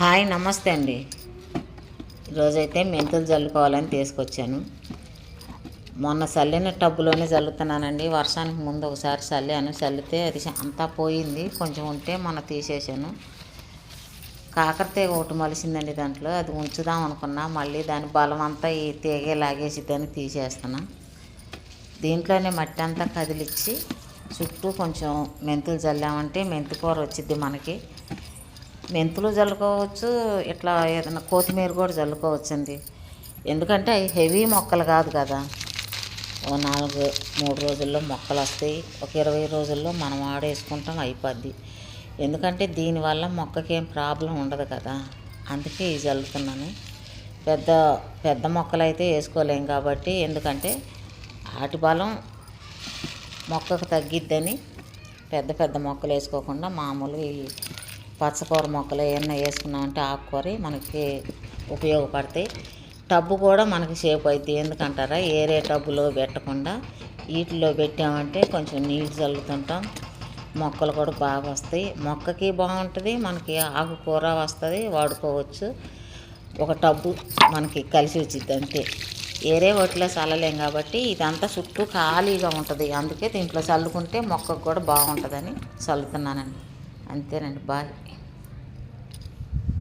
Hi నమస్తే అండి. ఈరోజైతే మెంతులు చల్లుకోవాలని తీసుకొచ్చాను. మొన్న చల్లిన టబ్బులోనే చల్లుతున్నానండి వర్షానికి ముందు ఒకసారి చల్లాను. చల్లితే అది అంతా పోయింది. కొంచెం ఉంటే మొన్న తీసేసాను కాకరతీగ ఒకటి మలిసిందండి దాంట్లో. అది ఉంచుదాం అనుకున్నా. మళ్ళీ దాని బలం అంతా ఈ తీగే లాగేసి దాన్ని తీసేస్తున్నా. దీంట్లోనే మట్టి అంతా కదిలిచ్చి చుట్టూ కొంచెం మెంతులు చల్లామంటే మెంతికూర వచ్చిద్ది మనకి. మెంతులు చల్లుకోవచ్చు ఇట్లా ఏదైనా కొత్తిమీర కూడా చల్లుకోవచ్చు అండి ఎందుకంటే అవి హెవీ మొక్కలు కాదు కదా. ఓ నాలుగు మూడు రోజుల్లో మొక్కలు వస్తాయి. ఒక ఇరవై రోజుల్లో మనం ఆడేసుకుంటాం అయిపోద్ది. ఎందుకంటే దీనివల్ల మొక్కకి ఏం ప్రాబ్లం ఉండదు కదా. అందుకే ఇది చల్లుతున్నాను పెద్ద పెద్ద మొక్కలు అయితే వేసుకోలేం కాబట్టి ఎందుకంటే ఆటి బలం మొక్కకు తగ్గిద్దని పెద్ద పెద్ద మొక్కలు వేసుకోకుండా మామూలు పచ్చకూర మొక్కలు ఏమన్నా వేసుకున్నామంటే ఆకుకూర మనకి ఉపయోగపడతాయి. టబ్బు కూడా మనకి సేఫ్ అవుతుంది ఎందుకంటారా? ఏరే టబ్బులో పెట్టకుండా వీటిలో పెట్టామంటే కొంచెం నీళ్ళు చల్లుతుంటాం. మొక్కలు కూడా బాగా వస్తాయి. మొక్కకి బాగుంటుంది మనకి ఆకుకూర వస్తుంది వాడుకోవచ్చు. ఒక టబ్బు మనకి కలిసి వచ్చింది అంతే. ఏరే వాటిలో చల్లలేం కాబట్టి ఇదంతా చుట్టూ ఖాళీగా ఉంటుంది. అందుకే దీంట్లో చల్లుకుంటే మొక్కకు కూడా బాగుంటుందని చల్లుతున్నానండి. అంతేనండి. బాయ్.